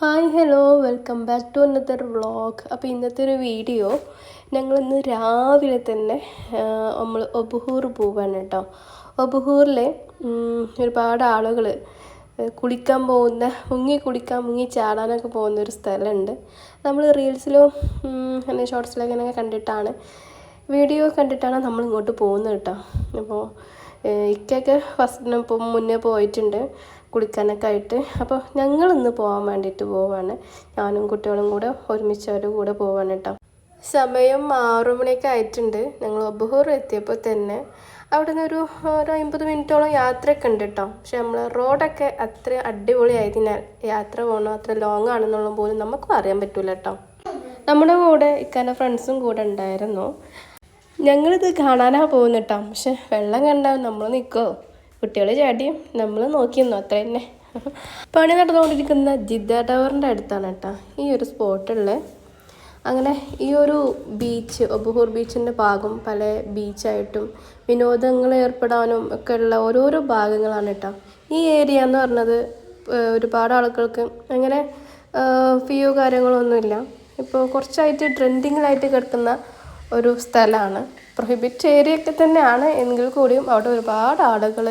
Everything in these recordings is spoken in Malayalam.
Hi hello welcome back to another vlog. അപ്പോൾ ഇന്നത്തെ ഒരു വീഡിയോ ഞങ്ങളിന്ന് രാവിലെ തന്നെ നമ്മൾ ഒബുഹൂർ പോവാണ് കേട്ടോ. ഒബുഹൂറിൽ ഒരുപാട് ആളുകൾ കുളിക്കാൻ പോകുന്ന മുങ്ങി കുളിക്കാൻ മുങ്ങി ചാടാനൊക്കെ പോകുന്ന ഒരു സ്ഥലമുണ്ട്. നമ്മൾ റീൽസിലോ അങ്ങനെ ഷോർട്സിലൊക്കെ അങ്ങനെ കണ്ടിട്ടാണ് വീഡിയോ കണ്ടിട്ടാണ് നമ്മൾ ഇങ്ങോട്ട് പോകുന്നത് കേട്ടോ. അപ്പോൾ ഇക്കൊക്കെ ഫസ്റ്റ് ഇപ്പം മുന്നേ പോയിട്ടുണ്ട്. കുളിക്കാനൊക്കെ ആയിട്ട് അപ്പോൾ ഞങ്ങളിന്ന് പോകാൻ വേണ്ടിയിട്ട് പോവാണ്. ഞാനും കുട്ടികളും കൂടെ ഒരുമിച്ച് അവരുടെ കൂടെ പോവാണ് കേട്ടോ. സമയം ആറു മണിയൊക്കെ ആയിട്ടുണ്ട്. ഞങ്ങൾ ഒബഹൂർ എത്തിയപ്പോൾ തന്നെ അവിടെ നിന്ന് ഒരു ഒരു അമ്പത് മിനിറ്റോളം യാത്രയൊക്കെ ഉണ്ട് കേട്ടോ. പക്ഷെ നമ്മൾ റോഡൊക്കെ അത്ര അടിപൊളിയായതിനാൽ യാത്ര പോകണോ അത്ര ലോങ് ആണെന്നുള്ള പോലും നമുക്കും അറിയാൻ പറ്റൂല കേട്ടോ. നമ്മുടെ കൂടെ ഇക്കാന്റെ ഫ്രണ്ട്സും കൂടെ ഉണ്ടായിരുന്നു. ഞങ്ങളിത് കാണാനാണ് പോകുന്നത് കേട്ടോ. പക്ഷെ വെള്ളം കണ്ടാൽ നമ്മൾ നിൽക്കുമോ കുട്ടികൾ ചാടിയും നമ്മൾ നോക്കിയിരുന്നു അത്ര തന്നെ. പണി നടന്നുകൊണ്ടിരിക്കുന്ന ജിദ്ദ ടവറിന്റെ അടുത്താണ് കേട്ടോ ഈ ഒരു സ്പോട്ടുള്ളത് അങ്ങനെ ഈ ഒരു ബീച്ച് ഒബുഹൂർ ബീച്ചിന്റെ ഭാഗം പല ബീച്ചായിട്ടും വിനോദങ്ങൾ ഏർപ്പെടാനും ഒക്കെ ഉള്ള ഓരോരോ ഭാഗങ്ങളാണ് കേട്ടോ. ഈ ഏരിയ എന്ന് പറഞ്ഞത് ഒരുപാട് ആളുകൾക്ക് അങ്ങനെ ഫിയോ കാര്യങ്ങളൊന്നുമില്ല ഇപ്പോൾ കുറച്ചായിട്ട് ട്രെൻഡിങ്ങിലായിട്ട് കിടക്കുന്ന ഒരു സ്ഥലമാണ്. പ്രൊഹിബിറ്റ് ഏരിയ ഒക്കെ തന്നെയാണ്. എങ്കിൽ കൂടിയും അവിടെ ഒരുപാട് ആളുകൾ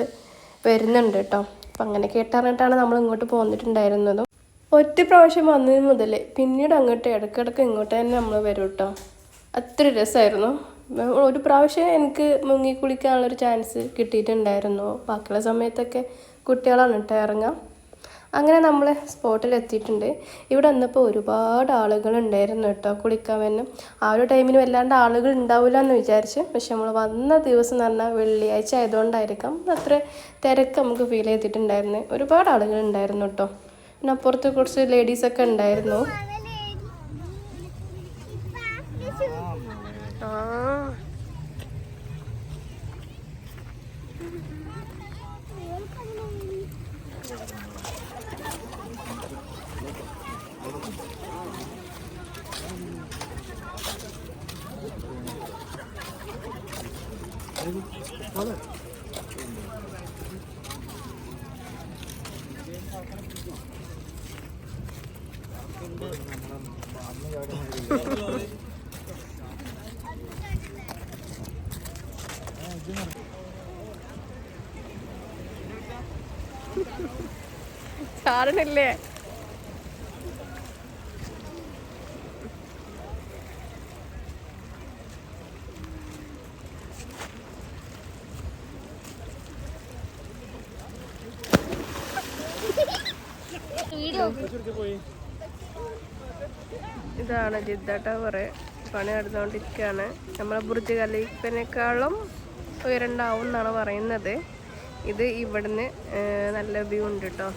വരുന്നുണ്ട് കേട്ടോ. അപ്പം അങ്ങനെ കേട്ടറിഞ്ഞിട്ടാണ് നമ്മൾ ഇങ്ങോട്ട് പോന്നിട്ടുണ്ടായിരുന്നതും. ഒറ്റ പ്രാവശ്യം വന്നതിന് മുതൽ പിന്നീട് അങ്ങോട്ട് ഇടയ്ക്കിടയ്ക്ക് ഇങ്ങോട്ട് തന്നെ നമ്മൾ വരും കേട്ടോ. അത്ര രസമായിരുന്നു. ഒരു പ്രാവശ്യം എനിക്ക് മുങ്ങി കുളിക്കാനുള്ളൊരു ചാൻസ് കിട്ടിയിട്ടുണ്ടായിരുന്നു. ബാക്കിയുള്ള സമയത്തൊക്കെ കുട്ടികളാണ് കേട്ടോ ഇറങ്ങാം. അങ്ങനെ നമ്മൾ സ്പോട്ടിൽ എത്തിയിട്ടുണ്ട് ഇവിടെ വന്നപ്പോൾ ഒരുപാട് ആളുകൾ ഉണ്ടായിരുന്നു കേട്ടോ കുളിക്കാൻ തന്നെ ആ ഒരു ടൈമിന് വല്ലാണ്ട് ആളുകൾ ഉണ്ടാവില്ല എന്ന് വിചാരിച്ച്. പക്ഷെ നമ്മൾ വന്ന ദിവസം എന്ന് പറഞ്ഞാൽ വെള്ളിയാഴ്ച ആയതുകൊണ്ടായിരിക്കാം. അത്ര തിരക്ക് നമുക്ക് ഫീൽ ചെയ്തിട്ടുണ്ടായിരുന്നു. ഒരുപാട് ആളുകൾ ഉണ്ടായിരുന്നു കേട്ടോ. പിന്നെ അപ്പുറത്ത് കുറച്ച് ലേഡീസൊക്കെ ഉണ്ടായിരുന്നു ആ ചാടണില്ലേ? ഇതാണ് ജിദ്ദ ടവർ പണി നടന്നുകൊണ്ടിരിക്കുകയാണ്. നമ്മളെ ബുർജ് ഖലീഫിനേക്കാളും ഉയരണ്ടാവും എന്നാണ് പറയുന്നത്. ഇത് ഇവിടുന്ന് നല്ല വ്യൂ ഉണ്ട് കേട്ടോ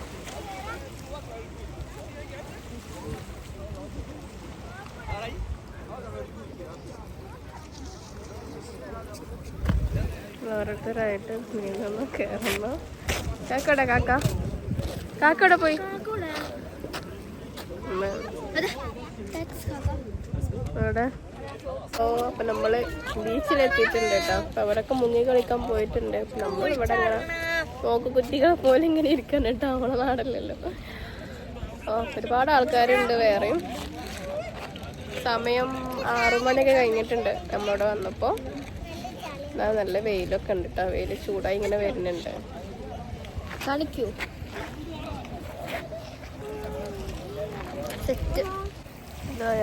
ഓരോരുത്തരായിട്ട് നീങ്ങുന്നു കയറുന്നു കാക്കടെ കാക്ക. കാക്കടെ പോയി. ഉമ്മ. അവിടെ. ഓ അപ്പൊ നമ്മൾ ബീച്ചിലെത്തിയിട്ടുണ്ട് കേട്ടോ. അപ്പൊ അവരൊക്കെ മുങ്ങി കളിക്കാൻ പോയിട്ടുണ്ട്. നമ്മളിവിടെ നമ്മൾ ഇങ്ങനെ നോക്ക് കുറ്റികൾ പോലെ ഇങ്ങനെ ഇരിക്കണം കേട്ടോ നമ്മളെ നാടല്ലല്ലോ. ഓ ഒരുപാട് ആൾക്കാരുണ്ട് വേറെയും. സമയം ആറു മണിയൊക്കെ കഴിഞ്ഞിട്ടുണ്ട് നമ്മളിവിടെ വന്നപ്പോ. ദാ നല്ല വെയിലൊക്കെ ഉണ്ട് കേട്ടോ. വെയിൽ ചൂടായി ഇങ്ങനെ വരുന്നുണ്ട്. കാണിക്കൂ. സെറ്റ്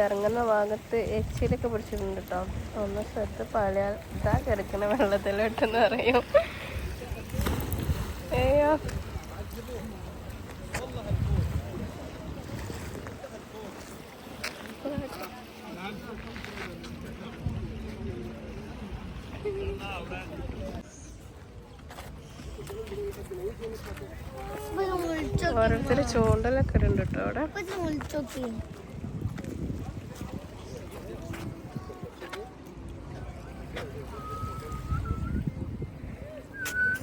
ഇറങ്ങുന്ന ഭാഗത്ത് എച്ചിലൊക്കെ പിടിച്ചിട്ടുണ്ട് കേട്ടോ ഒന്ന് സ്ഥലത്ത് പഴയാൽ ഇതാ കിടക്കുന്ന വെള്ളത്തിലോട്ടെന്ന് പറയും. അയ്യോ. ഓരോരുത്തർ ചൂണ്ടലൊക്കെ ഉണ്ട് കേട്ടോ അവിടെ. വിളിച്ചോക്കി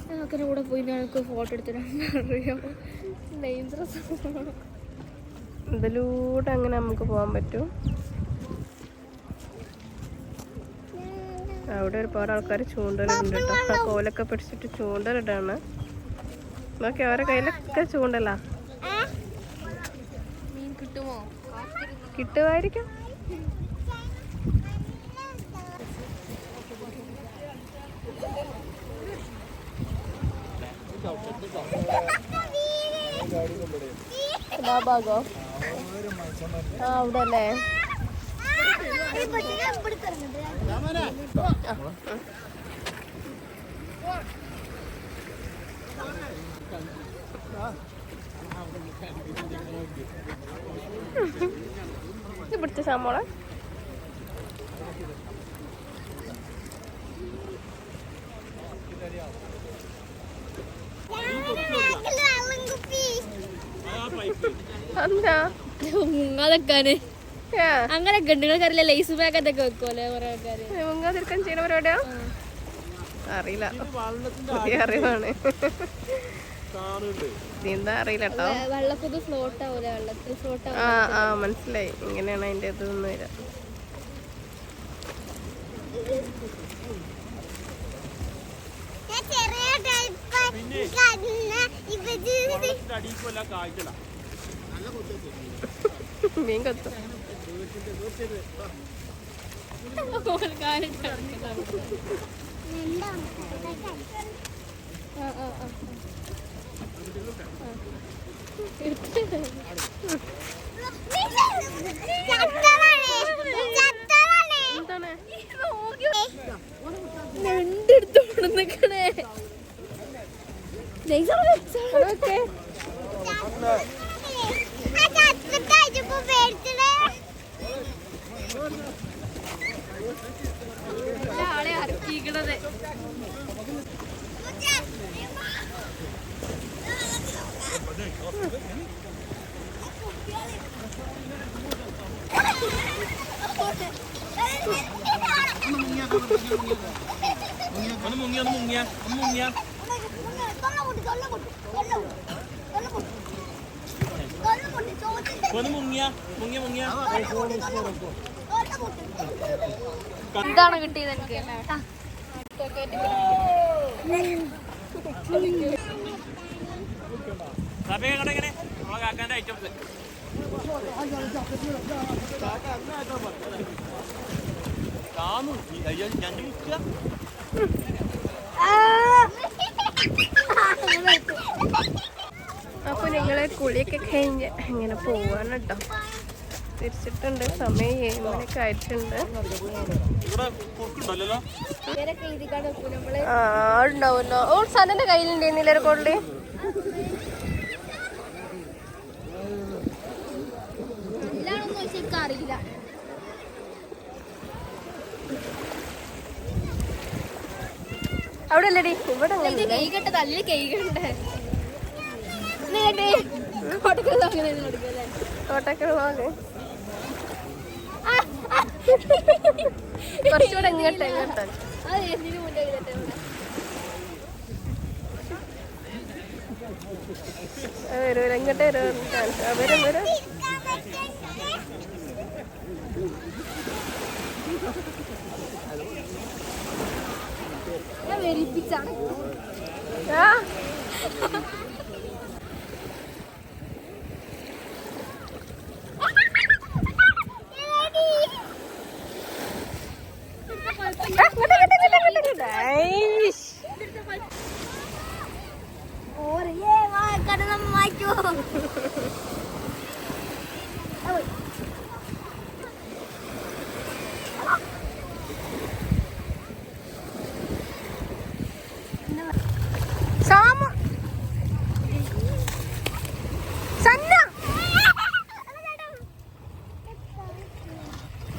ഞങ്ങൾക്ക് കൂടെ പോയി ഞങ്ങൾക്ക് ഫോട്ടോ എടുത്തിട്ട് അറിയാം. ഡേഞ്ചറസ് ഇതിലൂടെ അങ്ങനെ നമുക്ക് പോകാൻ പറ്റും. അവിടെ ഒരുപാട് ആൾക്കാർ ചൂണ്ടലുണ്ട് കേട്ടോ കോലൊക്കെ പിടിച്ചിട്ട് ചൂണ്ടലിടാണ്. നോക്കി അവരെ കയ്യിലൊക്കെ ചൂണ്ടലാ. കിട്ടുമായിരിക്കും. ആ അവിടെ അല്ലേ? പിടിച്ച സാമോളെ എന്താ മുങ്ങാതെക്കാന് അങ്ങനെ ഗണ്ടുകൾക്കറിയില്ല ലേസ് ബാഗ് അതൊക്കെ വെക്കുമല്ലോ കുറെ ആൾക്കാര്. മുങ്ങാതിരിക്കാൻ ചെയ്യുന്ന പരിപാടിയാ? അറിയില്ല. പുതിയ അറിവാണ്. നീന്താ അറിയില്ല കേട്ടോ വെ- വെള്ളപ്പൊത് ഫ്ലോട്ട് ആവൂല വെള്ളത്തിൽ ഫ്ലോട്ട് ആ ആ മനസ്സിലായി. ഇങ്ങനെയാണ് അതിന്റെ ഇത് ഒന്ന് വരാം. മീൻ കത്തും. എന്താണ് രണ്ടെടുത്ത് നിക്കണേ ഓക്കെ. ആളെ അരക്കിക്കണത് ഒന്ന് മുങ്ങിയ ഒന്ന് മുങ്ങിയ. ഒന്ന് മുങ്ങിയ ഒന്ന് മുങ്ങിയ മുങ്ങിയ. മുങ്ങിയ ഇതാണ് കിട്ടിയത് എനിക്ക്? അപ്പൊ ഞങ്ങൾ കുളിയൊക്കെ കഴിഞ്ഞ് ഇങ്ങനെ പോവാണ് കേട്ടോ. തിരിച്ചിട്ടുണ്ട്. സമയം ഏഴ് മണിക്ക് ആയിട്ടുണ്ട്. ആ ഓ സനന്റെ കയ്യിലുണ്ടായിരുന്നില്ല കൊള്ളി എല്ലാണൊന്നും ശരിക്കും അറിയില്ല. അവിടെ അല്ലടി. ഇവിടെ അങ്ങനെ ഇത് കൈ കുറച്ചുകൂടെ ഇങ്ങോട്ട് ഇങ്ങോട്ട് വരൂല ഇങ്ങോട്ട് വരും. വരും വരും. ഞാൻ വെരിപ്പിച്ചാണ്. ആ, ഇങ്ങോട്ട്, ഇങ്ങോട്ട്, ഇങ്ങോട്ട്, ഇങ്ങോട്ട്, ഇങ്ങോട്ട്. ഐഷ്. ഓരേ വാ കടന്നു മാറ്റോ സാമു. സന്ന.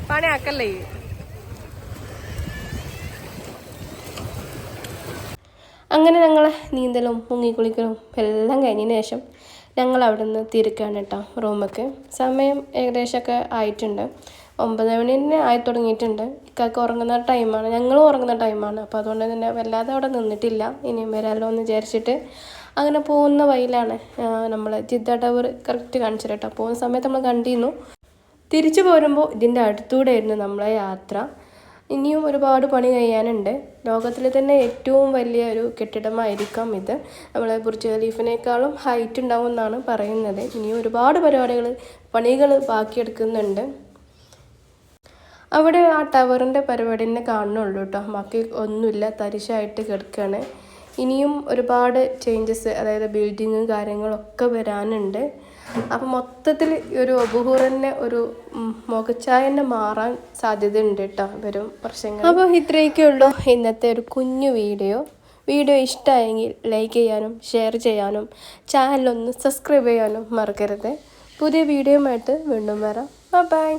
പണിയാക്കല്ലേ. അങ്ങനെ ഞങ്ങൾ നീന്തലും മുങ്ങിക്കുളിക്കലും എല്ലാം കഴിഞ്ഞതിന് ശേഷം ഞങ്ങൾ അവിടെ നിന്ന് തിരിക്കുകയാണ് കേട്ടോ റൂമൊക്കെ. സമയം ഏകദേശമൊക്കെ ആയിട്ടുണ്ട്. ഒമ്പത് മണി തന്നെ ആയി തുടങ്ങിയിട്ടുണ്ട്. ഇക്കാക്ക് ഉറങ്ങുന്ന ടൈമാണ്. ഞങ്ങളും ഉറങ്ങുന്ന ടൈമാണ്. അപ്പോൾ അതുകൊണ്ട് തന്നെ വല്ലാതെ അവിടെ നിന്നിട്ടില്ല. ഇനിയും വരാമല്ലോ എന്ന് വിചാരിച്ചിട്ട് അങ്ങനെ പോകുന്ന വഴിയിലാണ് നമ്മൾ ജിദ്ദ ടവർ കറക്റ്റ് കാണിച്ചു കേട്ടോ പോകുന്ന സമയത്ത് നമ്മൾ കണ്ടിരുന്നു. തിരിച്ചു പോരുമ്പോൾ ഇതിന്റെ അടുത്തൂടെ ആയിരുന്നു നമ്മളെ യാത്ര. ഇനിയും ഒരുപാട് പണി കഴിയാനുണ്ട്. ലോകത്തിലെ തന്നെ ഏറ്റവും വലിയ ഒരു കെട്ടിടമായിരിക്കാം ഇത്. നമ്മളെ ബുർജ് ഖലീഫിനേക്കാളും ഹൈറ്റ് ഉണ്ടാവും എന്നാണ് പറയുന്നത്. ഇനിയും ഒരുപാട് പരിപാടികൾ പണികൾ ബാക്കിയെടുക്കുന്നുണ്ട്. അവിടെ ആ ടവറിന്റെ പരിപാടി തന്നെ കാണുന്നുള്ളൂ കേട്ടോ ബാക്കി ഒന്നുമില്ല. തരിശായിട്ട് കിടക്കുകയാണ് ഇനിയും ഒരുപാട് ചേഞ്ചസ് അതായത് ബിൽഡിങ്ങും കാര്യങ്ങളൊക്കെ വരാനുണ്ട്. അപ്പം മൊത്തത്തിൽ ഒരു ഒബുഹൂറിനെ ഒരു മുഖച്ചായ തന്നെ മാറാൻ സാധ്യതയുണ്ട് കേട്ടോ വരും വർഷങ്ങൾ. അപ്പോൾ ഇത്രയൊക്കെ ഉള്ളൂ. ഇന്നത്തെ ഒരു കുഞ്ഞു വീഡിയോ. വീഡിയോ ഇഷ്ടമായെങ്കിൽ ലൈക്ക് ചെയ്യാനും ഷെയർ ചെയ്യാനും ചാനലൊന്ന് സബ്സ്ക്രൈബ് ചെയ്യാനും മറക്കരുത്. പുതിയ വീഡിയോയുമായിട്ട് വീണ്ടും വരാം. ബൈ